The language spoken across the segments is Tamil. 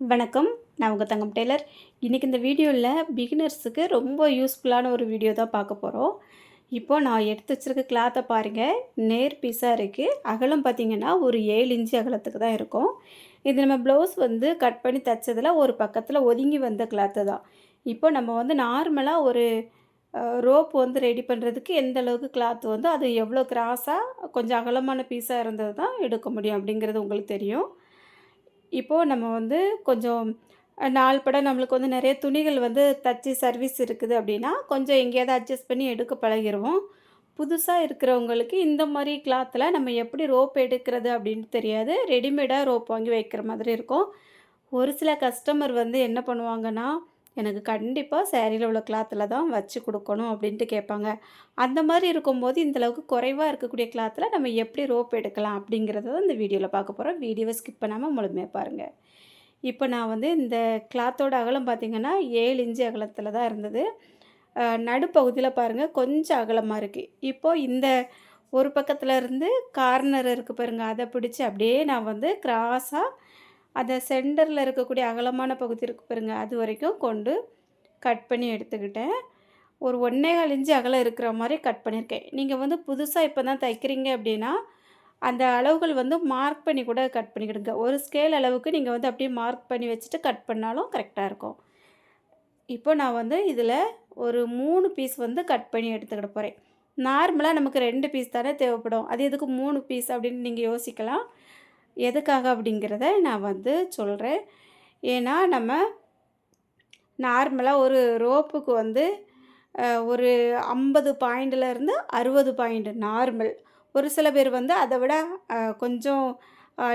வணக்கம். நான் உங்கள் தங்கம் டெய்லர். இன்றைக்கி இந்த வீடியோவில் பிகினர்ஸுக்கு ரொம்ப யூஸ்ஃபுல்லான ஒரு வீடியோ தான் பார்க்க போகிறோம் இப்போது நான் எடுத்து வச்சுருக்க கிளாத்தை பாருங்கள் நேர் பீஸாக இருக்குது அகலம் பார்த்திங்கன்னா ஒரு ஏழு இன்ச்சு அகலத்துக்கு தான் இருக்கும். இது நம்ம ப்ளவுஸ் வந்து கட் பண்ணி தைச்சதில் ஒரு பக்கத்தில் ஒதுங்கி வந்த கிளாத்து தான். இப்போ நம்ம வந்து நார்மலாக ஒரு ரோப் வந்து ரெடி பண்ணுறதுக்கு எந்த அளவுக்கு கிளாத் வந்து அது எவ்வளோ கிராஸாக கொஞ்சம் அகலமான பீஸாக இருந்தது தான் எடுக்க முடியும் அப்படிங்கிறது உங்களுக்கு தெரியும். இப்போது நம்ம வந்து கொஞ்சம் நாள் பட நம்மளுக்கு வந்து நிறைய துணிகள் வந்து தச்சு சர்வீஸ் இருக்குது அப்படின்னா கொஞ்சம் எங்கேயாவது அட்ஜஸ்ட் பண்ணி எடுக்க பழகிடுவோம் புதுசாக இருக்கிறவங்களுக்கு இந்த மாதிரி கிளாத்தில் நம்ம எப்படி ரோப் எடுக்கிறது அப்படின்னு தெரியாது. ரெடிமேடாக ரோப் வாங்கி வைக்கிற மாதிரி இருக்கும். ஒரு சில கஸ்டமர் வந்து என்ன பண்ணுவாங்கன்னா எனக்கு கண்டிப்பாக சேரீயில் உள்ள கிளாத்தில் தான் வச்சு கொடுக்கணும் அப்படின்ட்டு கேட்பாங்க. அந்த மாதிரி இருக்கும்போது இந்தளவுக்கு குறைவாக இருக்கக்கூடிய கிளாத்தில் நம்ம எப்படி ரோப் எடுக்கலாம் அப்படிங்கிறத இந்த வீடியோவில் பார்க்க போகிறோம் வீடியோவை ஸ்கிப் பண்ணாமல் முழுமையாக பாருங்கள் இப்போ நான் வந்து இந்த கிளாத்தோட அகலம் பார்த்திங்கன்னா ஏழு இன்ச்சு அகலத்தில் தான் இருந்தது. நடுப்பகுதியில் பாருங்கள் கொஞ்சம் அகலமாக இருக்குது இப்போது இந்த ஒரு பக்கத்தில் இருந்து கார்னர் இருக்குது பாருங்கள் அதை பிடிச்சி அப்படியே நான் வந்து கிராஸாக அந்த சென்டரில் இருக்கக்கூடிய அகலமான பகுதி இருக்கு பாருங்க அது வரைக்கும் கொண்டு கட் பண்ணி எடுத்துக்கிட்டேன். ஒரு ஒன்றேகால் இன்ச்சு அகலம் இருக்கிற மாதிரி கட் பண்ணியிருக்கேன். நீங்கள் வந்து புதுசாக இப்போ தான் தைக்கிறீங்க அப்படின்னா அந்த அளவுகள் வந்து மார்க் பண்ணி கூட கட் பண்ணிக்கிடுங்க. ஒரு ஸ்கேல் அளவுக்கு நீங்கள் வந்து அப்படியே மார்க் பண்ணி வச்சுட்டு கட் பண்ணாலும் கரெக்டாக இருக்கும். இப்போ நான் வந்து இதில் ஒரு மூணு பீஸ் வந்து கட் பண்ணி எடுத்துக்கிட போகிறேன் நார்மலாக நமக்கு ரெண்டு பீஸ் தானே தேவைப்படும். அது எதுக்கு மூணு பீஸ் அப்படின்னு நீங்கள் யோசிக்கலாம். எதுக்காக அப்படிங்கிறத நான் வந்து சொல்கிறேன் ஏன்னா நம்ம நார்மலாக ஒரு ரோப்புக்கு வந்து ஒரு ஐம்பது பாயிண்ட்லேருந்து அறுபது பாயிண்ட் நார்மல். ஒரு சில பேர் வந்து அதை விட கொஞ்சம்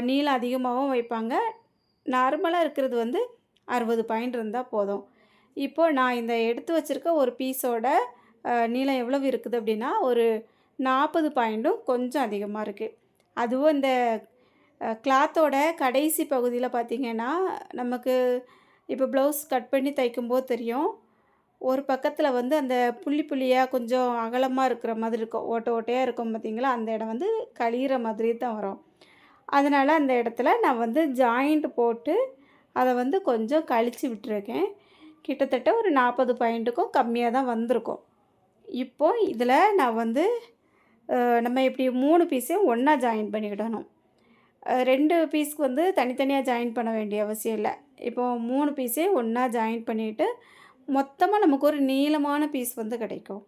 நீளம் அதிகமாகவும் வைப்பாங்க. நார்மலாக இருக்கிறது வந்து அறுபது பாயிண்ட் இருந்தால் போதும். இப்போது நான் இந்த எடுத்து வச்சுருக்க ஒரு பீஸோட நீளம் எவ்வளவு இருக்குது அப்படின்னா ஒரு நாற்பது பாயிண்ட்டும் கொஞ்சம் அதிகமாக இருக்குது அதுவும் இந்த கிளாத்தோட கடைசி பகுதியில் பார்த்திங்கன்னா நமக்கு இப்போ ப்ளவுஸ் கட் பண்ணி தைக்கும்போது தெரியும். ஒரு பக்கத்தில் வந்து அந்த புள்ளி புள்ளியாக கொஞ்சம் அகலமாக இருக்கிற மாதிரி இருக்கும். ஓட்டை ஓட்டையாக இருக்கும் பார்த்திங்களா அந்த இடம் வந்து கழிகிற மாதிரி தான் வரும். அதனால் அந்த இடத்துல நான் வந்து ஜாயிண்ட் போட்டு அதை வந்து கொஞ்சம் கழித்து விட்டுருக்கேன். கிட்டத்தட்ட ஒரு நாற்பது பாயிண்ட்டுக்கும் கம்மியாக தான் வந்திருக்கும். இப்போது இதில் நான் வந்து நம்ம இப்படி மூணு பீஸையும் ஒன்றா ஜாயின் பண்ணிக்கிடணும். ரெண்டு பீஸ்க்கு வந்து தனித்தனியாக ஜாயின் பண்ண வேண்டிய அவசியம் இல்லை. இப்போது மூணு பீஸே ஒன்றா ஜாயின் பண்ணிவிட்டு மொத்தமாக நமக்கு ஒரு நீளமான பீஸ் வந்து கிடைக்கும்.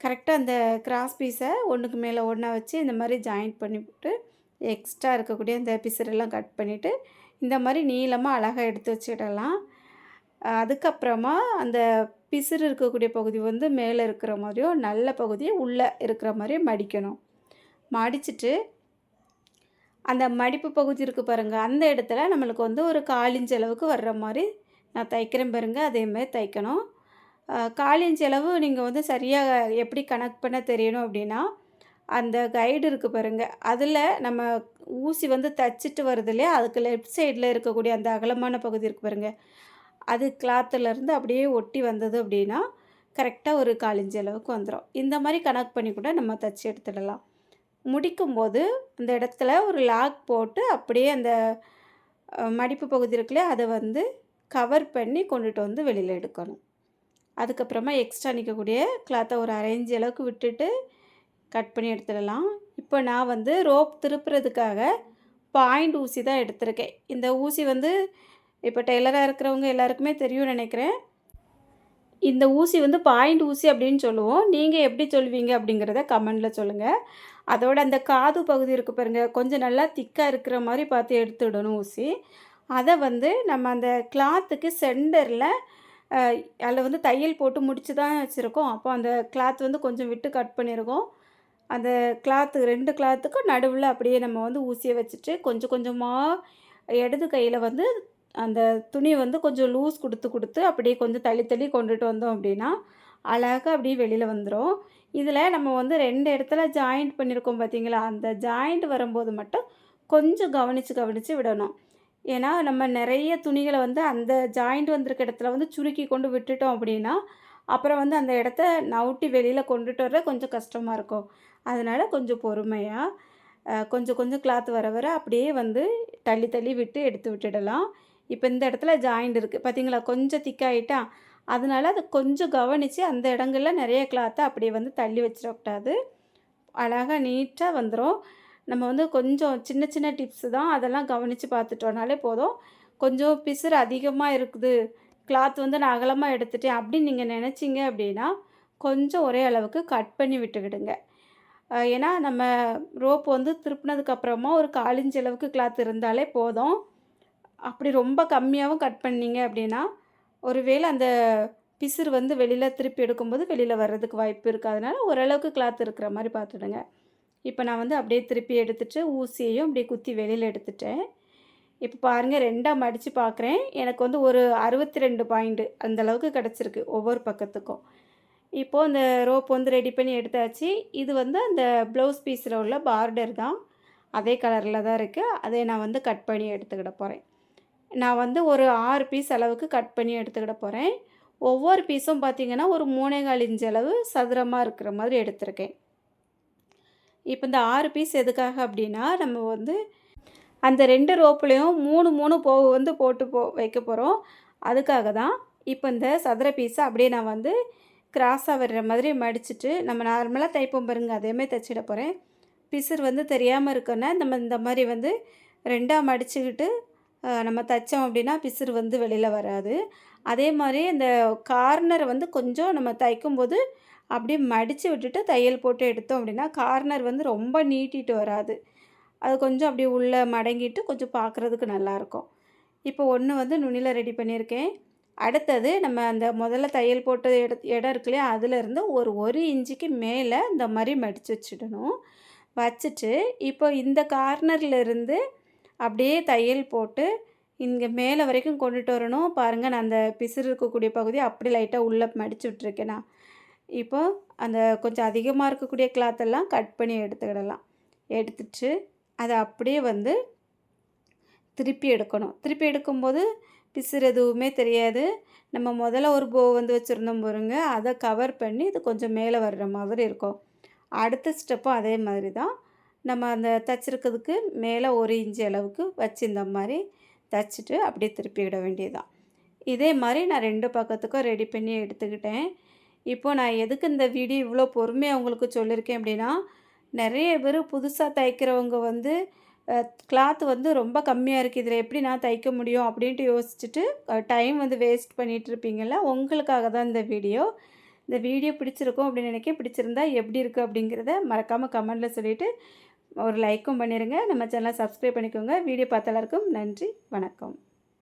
கரெக்டாக அந்த கிராஸ் பீஸை ஒன்றுக்கு மேலே ஒன்றா வச்சு இந்த மாதிரி ஜாயின் பண்ணிவிட்டு எக்ஸ்ட்ரா இருக்கக்கூடிய அந்த பிசரெல்லாம் கட் பண்ணிவிட்டு இந்த மாதிரி நீளமாக அழகாக எடுத்து வச்சிடலாம் அதுக்கப்புறமா அந்த பிசுறு இருக்கக்கூடிய பகுதி வந்து மேலே இருக்கிற மாதிரியோ நல்ல பகுதியை உள்ளே இருக்கிற மாதிரியும் மடிக்கணும். மடிச்சுட்டு அந்த மடிப்பு பகுதி இருக்குது பாருங்கள் அந்த இடத்துல நம்மளுக்கு வந்து ஒரு காலிஞ்சி அளவுக்கு வர்ற மாதிரி நான் தைக்கிறேன் பாருங்கள் அதேமாதிரி தைக்கணும். காலிஞ்சி அளவு நீங்கள் வந்து சரியாக எப்படி கணக்கு பண்ண தெரியணும் அப்படின்னா அந்த கைடு இருக்குது பாருங்கள் அதில் நம்ம ஊசி வந்து தைச்சிட்டு வருது இல்லையா அதுக்கு லெஃப்ட் சைடில் இருக்கக்கூடிய அந்த அகலமான பகுதி இருக்குது பாருங்கள் அது கிளாத்துலேருந்து அப்படியே ஒட்டி வந்தது அப்படின்னா கரெக்டாக ஒரு காலிஞ்சி அளவுக்கு வந்துடும் இந்த மாதிரி கணக்கு பண்ணி கூட நம்ம தைச்சி எடுத்துடலாம். முடிக்கும்போது அந்த இடத்துல ஒரு லாக் போட்டு அப்படியே அந்த மடிப்பு பகுதி இருக்குல்ல அதை வந்து கவர் பண்ணி கொண்டுட்டு வந்து வெளியில் எடுக்கணும். அதுக்கப்புறமா எக்ஸ்ட்ரா நிற்கக்கூடிய கிளாத்தை ஒரு அரைஞ்சி அளவுக்கு விட்டுட்டு கட் பண்ணி எடுத்துடலாம். இப்போ நான் வந்து ரோப் திருப்புறதுக்காக பாயிண்ட் ஊசி தான் எடுத்திருக்கேன். இந்த ஊசி வந்து இப்போ டெய்லராக இருக்கிறவங்க எல்லாருக்குமே தெரியும் நினைக்கிறேன். இந்த ஊசி வந்து பாயிண்ட் ஊசி அப்படின்னு சொல்லுவோம். நீங்கள் எப்படி சொல்லுவீங்க அப்படிங்கிறத கமெண்டில் சொல்லுங்கள் அதோட அந்த காது பகுதி இருக்குது பாருங்கள் கொஞ்சம் நல்லா திக்காக இருக்கிற மாதிரி பார்த்து எடுத்துடணும் ஊசி. அதை வந்து நம்ம அந்த கிளாத்துக்கு சென்டரில் அதில் வந்து தையல் போட்டு முடிச்சு தான் வச்சுருக்கோம். அப்போ அந்த கிளாத் வந்து கொஞ்சம் விட்டு கட் பண்ணியிருக்கோம் அந்த கிளாத்து ரெண்டு கிளாத்துக்கும் நடுவில் அப்படியே நம்ம வந்து ஊசியை வச்சுட்டு கொஞ்சம் கொஞ்சமாக இடது கையில் வந்து அந்த துணி வந்து கொஞ்சம் லூஸ் கொடுத்து கொடுத்து அப்படியே கொஞ்சம் தள்ளி தள்ளி கொண்டுட்டு வந்தோம் அப்படின்னா அழகாக அப்படியே வெளியில் வந்துடும் இதில் நம்ம வந்து ரெண்டு இடத்துல ஜாயிண்ட் பண்ணியிருக்கோம் பார்த்தீங்களா? அந்த ஜாயிண்ட் வரும்போது மட்டும் கொஞ்சம் கவனித்து கவனித்து விடணும். ஏன்னா நம்ம நிறைய துணிகளை வந்து அந்த ஜாயிண்ட் வந்திருக்க இடத்துல வந்து சுருக்கி கொண்டு விட்டுட்டோம் அப்படின்னா அப்புறம் வந்து அந்த இடத்த நவுட்டி வெளியில் கொண்டுட்டு வர கொஞ்சம் கஷ்டமாக இருக்கும். அதனால் கொஞ்சம் பொறுமையாக கொஞ்சம் கொஞ்சம் கிளாத் வர வர அப்படியே வந்து தள்ளி தள்ளி விட்டு எடுத்து விட்டுடலாம். இப்போ இந்த இடத்துல ஜாயிண்ட் இருக்குது பார்த்தீங்களா? கொஞ்சம் திக்காயிட்டா அதனால அதை கொஞ்சம் கவனித்து அந்த இடங்கள்ல நிறைய கிளாத்தை அப்படியே வந்து தள்ளி வச்சிடக்கூடாது. அழகாக நீட்டாக வந்துடும் நம்ம வந்து கொஞ்சம் சின்ன சின்ன டிப்ஸு தான் அதெல்லாம் கவனித்து பார்த்துட்டோனாலே போதும். கொஞ்சம் பிசுறு அதிகமாக இருக்குது. கிளாத் வந்து நான் அகலமாக எடுத்துட்டேன் அப்படின்னு நீங்கள் நினச்சிங்க அப்படின்னா கொஞ்சம் ஒரே அளவுக்கு கட் பண்ணி விட்டுக்கிடுங்க. ஏன்னா நம்ம ரோப் வந்து திருப்பினதுக்கப்புறமா ஒரு காலிஞ்சு அளவுக்கு கிளாத் இருந்தாலே போதும். அப்படி ரொம்ப கம்மியாகவும் கட் பண்ணீங்க அப்படின்னா ஒருவேளை அந்த பிசுறு வந்து வெளியில் திருப்பி எடுக்கும்போது வெளியில் வர்றதுக்கு வாய்ப்பு இருக்குது அதனால் ஓரளவுக்கு கிளாத் இருக்கிற மாதிரி பார்த்துடுங்க. இப்போ நான் வந்து அப்படியே திருப்பி எடுத்துகிட்டு ஊசியையும் அப்படியே குத்தி வெளியில் எடுத்துட்டேன். இப்போ பாருங்கள் ரெண்டாக மடித்து பார்க்குறேன் எனக்கு வந்து ஒரு அறுபத்தி ரெண்டு பாயிண்ட்டு அந்த அளவுக்கு கிடச்சிருக்கு ஒவ்வொரு பக்கத்துக்கும். இப்போது அந்த ரோப் வந்து ரெடி பண்ணி எடுத்தாச்சு. இது வந்து அந்த ப்ளவுஸ் பீஸில் உள்ள பார்டர் தான். அதே கலரில் தான் இருக்குது அதை நான் வந்து கட் பண்ணி எடுத்துக்கிட போகிறேன் நான் வந்து ஒரு ஆறு பீஸ் அளவுக்கு கட் பண்ணி எடுத்துக்கிட போகிறேன் ஒவ்வொரு பீஸும் பார்த்திங்கன்னா ஒரு மூணே கால் இன்ச் அளவு சதுரமாக இருக்கிற மாதிரி எடுத்திருக்கேன். இப்போ இந்த ஆறு பீஸ் எதுக்காக அப்படின்னா நம்ம வந்து அந்த ரெண்டு ரோப்புலேயும் மூணு மூணு போ வந்து போட்டு போ வைக்க போகிறோம் அதுக்காக தான் இப்போ இந்த சதுர பீஸை அப்படியே நான் வந்து கிராஸாக வர்ற மாதிரி மடிச்சிட்டு நம்ம நார்மலாக தைப்போம் பாருங்க அதேமாதிரி தைச்சிட போகிறேன் பிசுறு வந்து தெரியாமல் இருக்கோன்னா நம்ம இந்த மாதிரி வந்து ரெண்டாக மடிச்சுக்கிட்டு நம்ம தைச்சோம் அப்படின்னா பிசுறு வந்து வெளியில் வராது. அதே மாதிரி இந்த கார்னர் வந்து கொஞ்சம் நம்ம தைக்கும்போது அப்படியே மடித்து விட்டுட்டு தையல் போட்டு எடுத்தோம் அப்படின்னா கார்னர் வந்து ரொம்ப நீட்டிட்டு வராது. அது கொஞ்சம் அப்படியே உள்ளே மடங்கிட்டு கொஞ்சம் பார்க்குறதுக்கு நல்லாயிருக்கும் இப்போ ஒன்று வந்து நுனியில் ரெடி பண்ணியிருக்கேன். அடுத்தது நம்ம அந்த முதல்ல தையல் போட்ட இட இடம் இருக்கு இல்லையா அதுலேருந்து ஒரு ஒரு இன்ச்சுக்கு மேலே இந்த மாதிரி மடித்து வச்சிடணும். வச்சுட்டு இப்போ இந்த கார்னர்ல இருந்து அப்படியே தையல் போட்டு இங்கே மேலே வரைக்கும் கொண்டுட்டு வரணும். பாருங்கள் நான் அந்த பிசுறு இருக்கக்கூடிய பகுதி அப்படி லைட்டாக உள்ளே மடிச்சு விட்ருக்கேன் நான். இப்போ அந்த கொஞ்சம் அதிகமாக இருக்கக்கூடிய கிளாத்தெல்லாம் கட் பண்ணி எடுத்துக்கிடலாம். எடுத்துட்டு அதை அப்படியே வந்து திருப்பி எடுக்கணும். திருப்பி எடுக்கும்போது பிசுறு எதுவுமே தெரியாது. நம்ம முதல்ல ஒரு போ வந்து வச்சுருந்தோம் பாருங்க அதை கவர் பண்ணி இது கொஞ்சம் மேலே வர்ற மாதிரி இருக்கும். அடுத்த ஸ்டெப்பும் அதே மாதிரி தான். நம்ம அந்த தைச்சிருக்கிறதுக்கு மேலே ஒரு இன்ச்சு அளவுக்கு வச்சு இந்த மாதிரி தைச்சிட்டு அப்படியே திருப்பி விட வேண்டியதுதான். இதே மாதிரி நான் ரெண்டு பக்கத்துக்கும் ரெடி பண்ணி எடுத்துக்கிட்டேன். இப்போ நான் எதுக்கு இந்த வீடியோ இவ்வளோ பொறுமையாக உங்களுக்கு சொல்லியிருக்கேன் அப்படின்னா நிறைய பேர் புதுசாக தைக்கிறவங்க வந்து கிளாத் வந்து ரொம்ப கம்மியாக இருக்குது இதில் எப்படி நான் தைக்க முடியும் அப்படின்ட்டு யோசிச்சுட்டு டைம் வந்து வேஸ்ட் பண்ணிகிட்டு உங்களுக்காக தான் இந்த வீடியோ இந்த வீடியோ பிடிச்சிருக்கும் அப்படின்னு நினைக்க பிடிச்சிருந்தா எப்படி இருக்குது அப்படிங்கிறத மறக்காமல் கமெண்டில் சொல்லிவிட்டு ஒரு லைக்கும் பண்ணிடுங்க நம்ம சேனலை சப்ஸ்கிரைப் பண்ணிக்கோங்க. வீடியோ பார்த்த எல்லாருக்கும் நன்றி. வணக்கம்.